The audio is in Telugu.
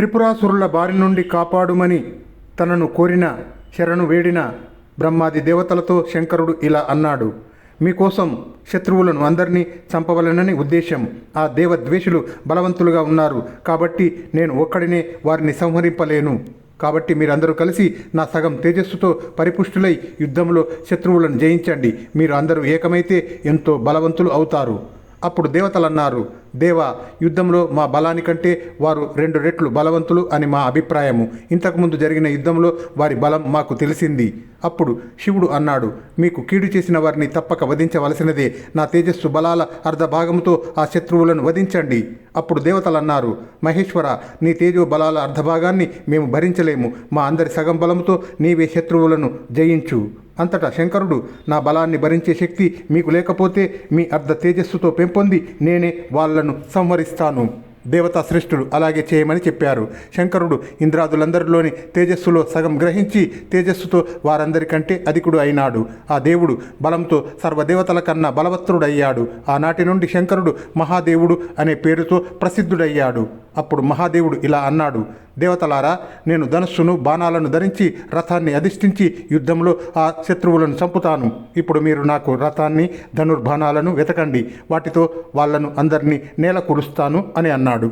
త్రిపురాసురుల బారి నుండి కాపాడుమని తనను కోరిన శరణు వేడిన బ్రహ్మాది దేవతలతో శంకరుడు ఇలా అన్నాడు మీకోసం శత్రువులను అందరినీ చంపవలనని ఉద్దేశం ఆ దేవద్వేషులు బలవంతులుగా ఉన్నారు. కాబట్టి నేను ఒక్కడినే వారిని సంహరింపలేను. కాబట్టి మీరందరూ కలిసి నా సగం తేజస్సుతో పరిపుష్టులై యుద్ధంలో శత్రువులను జయించండి. మీరు అందరూ ఏకమైతే ఎంతో బలవంతులు అవుతారు. అప్పుడు దేవతలన్నారు దేవా యుద్ధంలో మా బలానికంటే వారు రెండు రెట్లు బలవంతులు అని మా అభిప్రాయము. ఇంతకుముందు జరిగిన యుద్ధంలో వారి బలం మాకు తెలిసింది. అప్పుడు శివుడు అన్నాడు మీకు కీడు చేసిన వారిని తప్పక వధించవలసినదే. నా తేజస్సు బలాల అర్ధభాగముతో ఆ శత్రువులను వధించండి. అప్పుడు దేవతలన్నారు మహేశ్వర నీ తేజో బలాల అర్ధభాగాన్ని మేము భరించలేము. మా అందరి సగం బలంతో నీవే శత్రువులను జయించు. అంతటా శంకరుడు నా బలాన్ని భరించే శక్తి మీకు లేకపోతే మీ అర్ధ తేజస్సుతో పెంపొంది నేనే వాళ్ళను సంహరిస్తాను దేవతా శ్రేష్ఠుడు అలాగే చేయమని చెప్పారు. శంకరుడు ఇంద్రాదులందరిలోని తేజస్సులో సగం గ్రహించి తేజస్సుతో వారందరికంటే అధికుడు అయినాడు. ఆ దేవుడు బలంతో సర్వదేవతల కన్నా బలవత్తుడయ్యాడు. ఆనాటి నుండి శంకరుడు మహాదేవుడు అనే పేరుతో ప్రసిద్ధుడయ్యాడు. అప్పుడు మహాదేవుడు ఇలా అన్నాడు దేవతలారా నేను ధనస్సును బాణాలను ధరించి రథాన్ని అధిష్ఠించి యుద్ధంలో ఆ శత్రువులను చంపుతాను. ఇప్పుడు మీరు నాకు రథాన్ని ధనుర్బాణాలను వెతకండి. వాటితో వాళ్ళను అందరినీ నేల కురుస్తాను అని అన్నాడు.